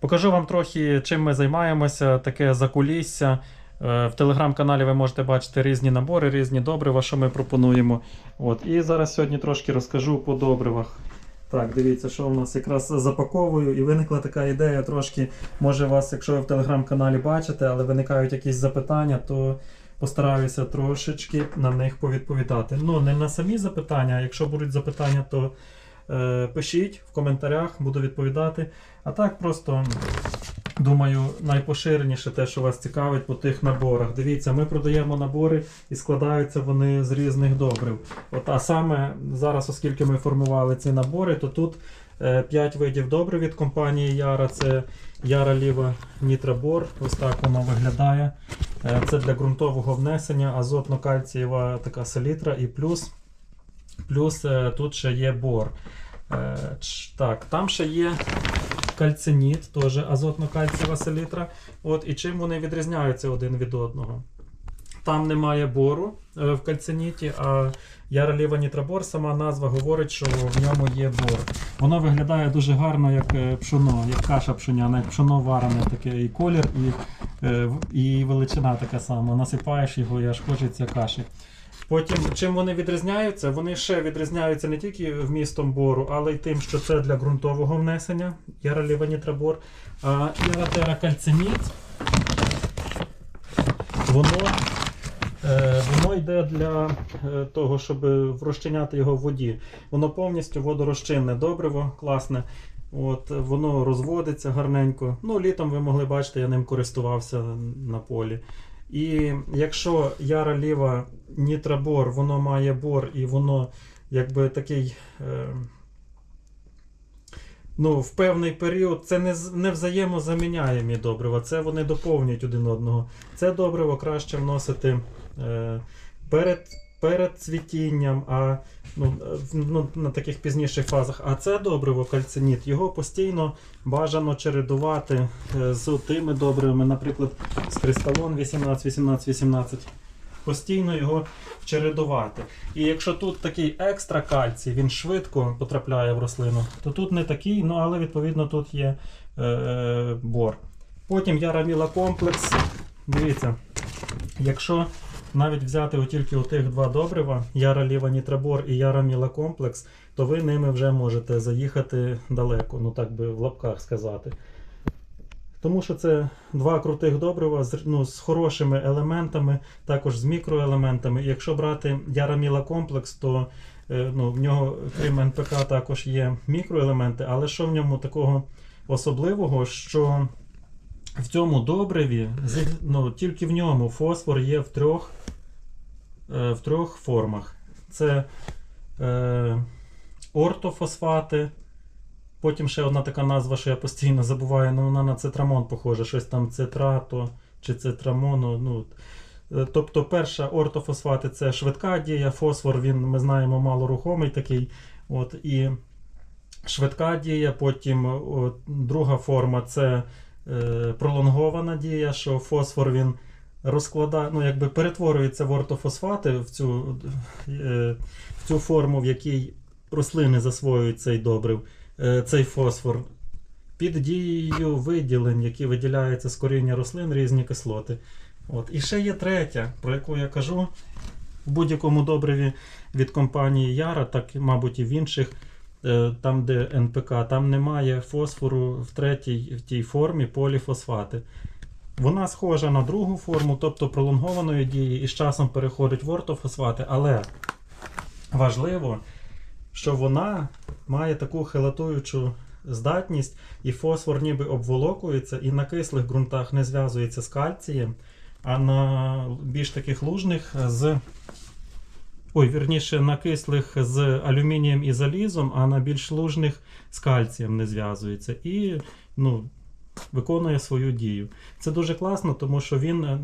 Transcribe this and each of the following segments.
Покажу вам трохи, чим ми займаємося, таке закулісся. Е, В телеграм-каналі ви можете бачити різні набори, різні добрива, що ми пропонуємо. От. І зараз сьогодні трошки розкажу по добривах. Так, дивіться, що в нас якраз запаковую, і виникла така ідея трошки. Може, вас, якщо ви в телеграм-каналі бачите, але виникають якісь запитання, то постараюся трошечки на них повідповідати. Ну, не на самі запитання, а якщо будуть запитання, то пишіть в коментарях, буду відповідати. А так просто думаю, найпоширеніше те, що вас цікавить по тих наборах. Дивіться, ми продаємо набори і складаються вони з різних добрив. От, а саме зараз, оскільки ми формували ці набори, то тут 5 видів добрив від компанії Яра. Це Яра Ліва Нітрабор. Ось так воно виглядає. Е, Це для ґрунтового внесення, азотно-кальцієва така селітра і плюс, плюс е, тут ще є бор. Е, Так, там ще є кальциніт, теж азотно-кальцієва селітра. От, і чим вони відрізняються один від одного? Там немає бору е, в кальциніті, а Яроліва Нітрабор, сама назва говорить, що в ньому є бор. Воно виглядає дуже гарно, як пшоно, як каша пшоняна, як пшоно варене, таке і колір, і, і величина така сама. Насипаєш його і аж хочеться каші. Потім, чим вони відрізняються? Вони ще відрізняються не тільки вмістом бору, але й тим, що це для ґрунтового внесення Яраліванітрабор. А Яратера кальциніт. Воно Е, Воно йде для е, того, щоб розчиняти його в воді. Воно повністю водорозчинне добриво, класне. От, воно розводиться гарненько. Ну, літом ви могли бачити, я ним користувався на полі. І якщо яра ліва нітрабор, воно має бор і воно якби такий. Е, ну, в певний період це не, не взаємозаміняємі добрива, це вони доповнюють один одного. Це добриво краще вносити е, перед, перед цвітінням, а ну, ну, на таких пізніших фазах. А це добриво кальциніт, його постійно бажано чередувати е, з тими добривами, наприклад, з кристалон 18, 18, 18. Постійно його чередувати. І якщо тут такий екстра кальцій, він швидко потрапляє в рослину, то тут не такий, ну але відповідно тут є е, е, бор. Потім яраміла комплекс. Дивіться, якщо навіть взяти тільки отих два добрива, Яра Ліва Нітрабор і Яра Міла комплекс, то ви ними вже можете заїхати далеко, ну так би в лапках сказати. Тому що це два крутих добрива з, ну, з хорошими елементами, також з мікроелементами. Якщо брати Яраміла комплекс, то е, ну, в нього, крім НПК, також є мікроелементи, але що в ньому такого особливого, що в цьому добриві, ну, тільки в ньому фосфор є в трьох, е, в трьох формах. Це е, ортофосфати. Потім ще одна така назва, що я постійно забуваю, ну вона на цитрамон похожа, щось там цитрато чи цитрамону. Ну, е, тобто, перша ортофосфати це швидка дія, фосфор, він, ми знаємо, малорухомий такий. От, і швидка дія, потім от, друга форма це пролонгована дія, що фосфор він розкладає, ну, якби перетворюється в ортофосфати в цю, е, в цю форму, в якій рослини засвоюють цей добрив, е, цей фосфор. Під дією виділень, які виділяються з коріння рослин, різні кислоти. От. І ще є третя, про яку я кажу в будь-якому добриві від компанії Яра, так, мабуть, і в інших, е, там, де НПК, там немає фосфору в третій в тій формі поліфосфати. Вона схожа на другу форму, тобто пролонгованої дії, і з часом переходить в ортофосфати, але важливо, що вона має таку хелатуючу здатність, і фосфор ніби обволокується, і на кислих ґрунтах не зв'язується з кальцієм, а на більш таких лужних з. Ой, вірніше, на кислих з алюмінієм і залізом, а на більш лужних з кальцієм не зв'язується. І ну, виконує свою дію. Це дуже класно, тому що він е,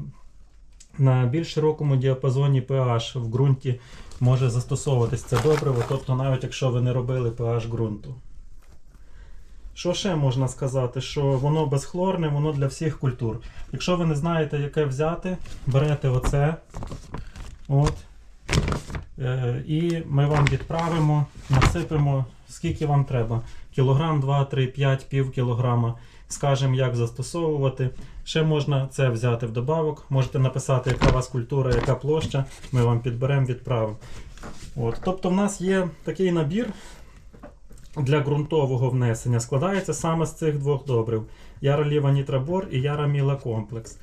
на більш широкому діапазоні pH в ґрунті може застосовуватись це добриво, тобто навіть якщо ви не робили pH ґрунту. Що ще можна сказати? Що воно безхлорне, воно для всіх культур. Якщо ви не знаєте, яке взяти, берете оце. От. Е, і ми вам відправимо, насипемо, скільки вам треба. Кілограм, 2, 3, 5, пів кілограма. скажемо, як застосовувати. Ще можна це взяти в добавок. Можете написати, яка у вас культура, яка площа. Ми вам підберемо, відправимо. От. Тобто, в нас є такий набір для ґрунтового внесення. Складається саме з цих двох добрив: Яроліва Нітрабор і Яраміла комплекс.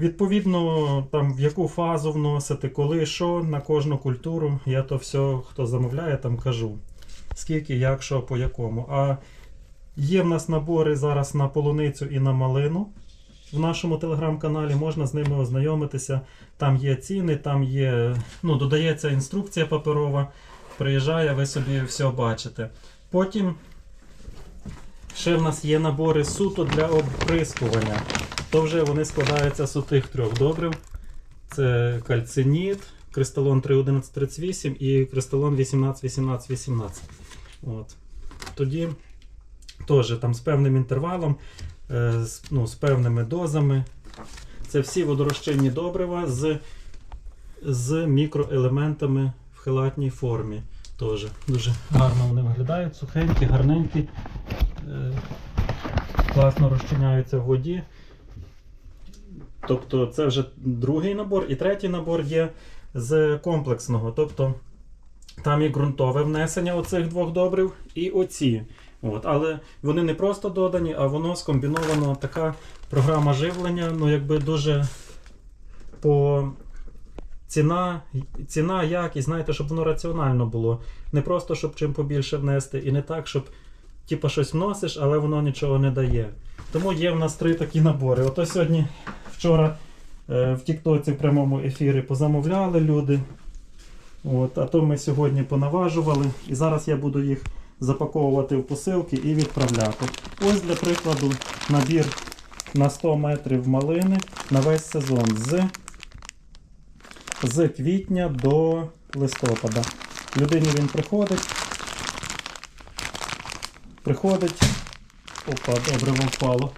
Відповідно, там в яку фазу вносити, коли, що на кожну культуру, я то все, хто замовляє, там кажу. Скільки, як, що, по якому. А є в нас набори зараз на полуницю і на малину в нашому телеграм-каналі. Можна з ними ознайомитися. Там є ціни, там є, ну, додається інструкція паперова. Приїжджає, ви собі все бачите. Потім ще в нас є набори суто для обприскування. То вже вони складаються з тих трьох добрив. Це кальциніт, кристалон 31138 і кристалон 181818. От. Тоді теж там з певним інтервалом, е, з, ну, з певними дозами. Це всі водорозчинні добрива з, з мікроелементами в хелатній формі. Теж дуже гарно вони виглядають, сухенькі, гарненькі, класно розчиняються в воді. Тобто це вже другий набор. І третій набор є з комплексного. Тобто там є ґрунтове внесення оцих двох добрив і оці. От. Але вони не просто додані, а воно скомбіновано така програма живлення, ну якби дуже по ціна, ціна, якість, знаєте, щоб воно раціонально було. Не просто, щоб чим побільше внести, і не так, щоб типа щось вносиш, але воно нічого не дає. Тому є в нас три такі набори. Ото сьогодні, вчора е, в Тіктоці в прямому ефірі позамовляли люди. От, а то ми сьогодні понаважували. І зараз я буду їх запаковувати в посилки і відправляти. Ось для прикладу набір на 100 метрів малини на весь сезон з, з квітня до листопада. Людині він приходить. Приходить. Опа, добре впало.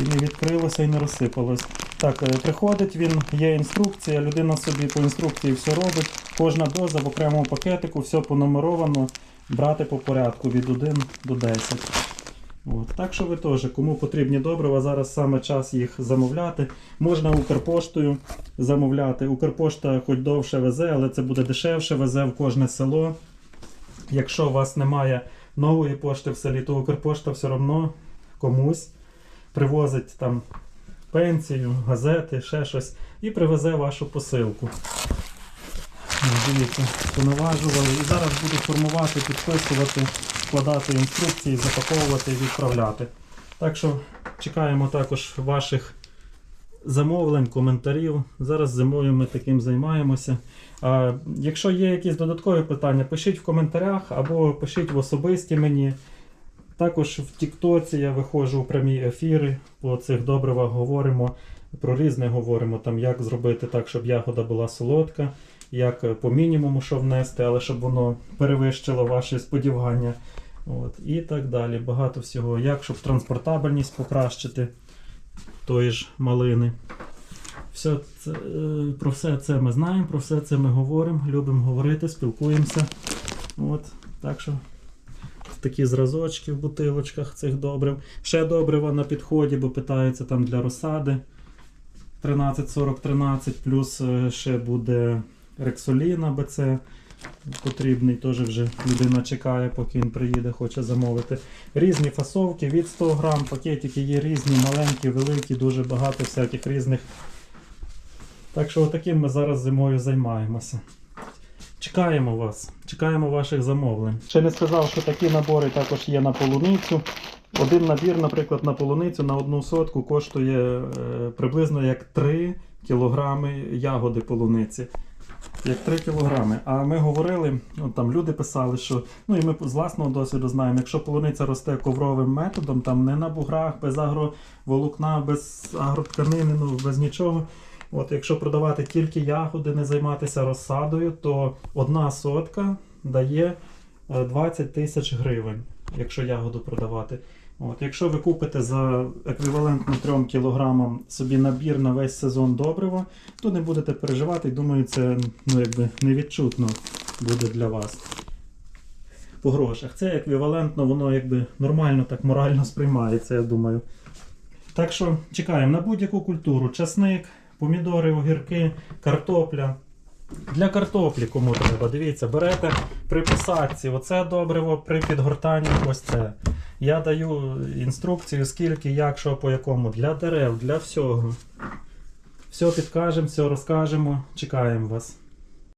І не відкрилося і не розсипалось. Так, е, приходить він, є інструкція, людина собі по інструкції все робить. Кожна доза в окремому пакетику, все понумеровано, брати по порядку від 1 до 10. От. Так що ви теж, кому потрібні добрива, зараз саме час їх замовляти. Можна Укрпоштою замовляти. Укрпошта хоч довше везе, але це буде дешевше, везе в кожне село. Якщо у вас немає нової пошти в селі, то Укрпошта все одно комусь привозить там пенсію, газети, ще щось і привезе вашу посилку. Ось Дивіться, понаважували. І зараз буду формувати, підписувати, складати інструкції, запаковувати і відправляти. Так що чекаємо також ваших замовлень, коментарів. Зараз зимою ми таким займаємося. А, якщо є якісь додаткові питання, пишіть в коментарях або пишіть в особисті мені. Також в Тіктоці я виходжу у прямі ефіри по цих добривах говоримо. Про різне говоримо, там, як зробити так, щоб ягода була солодка, як е, по мінімуму що внести, але щоб воно перевищило ваші сподівання. От, і так далі. Багато всього. Як щоб транспортабельність покращити тої ж малини. Все це, е, про все це ми знаємо, про все це ми говоримо, любимо говорити, спілкуємося. От, так що такі зразочки в бутилочках цих добрив. Ще добрива на підході, бо питаються там для розсади 13-40-13, плюс е, ще буде рексоліна БЦ потрібний. Теж вже людина чекає, поки він приїде, хоче замовити. Різні фасовки від 100 грам, пакетики є різні, маленькі, великі, дуже багато всяких різних. Так що отаким ми зараз зимою займаємося. Чекаємо вас, чекаємо ваших замовлень. Ще не сказав, що такі набори також є на полуницю. Один набір, наприклад, на полуницю на одну сотку коштує е, приблизно як 3 кілограми ягоди полуниці. Як 3 кілограми. А ми говорили, ну, там люди писали, що ну і ми з власного досвіду знаємо, якщо полуниця росте ковровим методом, там не на буграх, без агроволокна, без агротканини, ну без нічого. От, якщо продавати тільки ягоди, не займатися розсадою, то одна сотка дає е, 20 тисяч гривень, якщо ягоду продавати. От, якщо ви купите за еквівалентно 3 кілограмам собі набір на весь сезон добрива, то не будете переживати і думаю, це ну, якби невідчутно буде для вас. по грошах. Це еквівалентно, воно якби нормально так морально сприймається, я думаю. Так що чекаємо на будь-яку культуру: часник, помідори, огірки, картопля. Для картоплі кому треба, дивіться, берете при посадці, оце добриво при підгортанні ось це. Я даю інструкцію, скільки, як, що, по якому. Для дерев, для всього. Все підкажемо, все розкажемо. Чекаємо вас.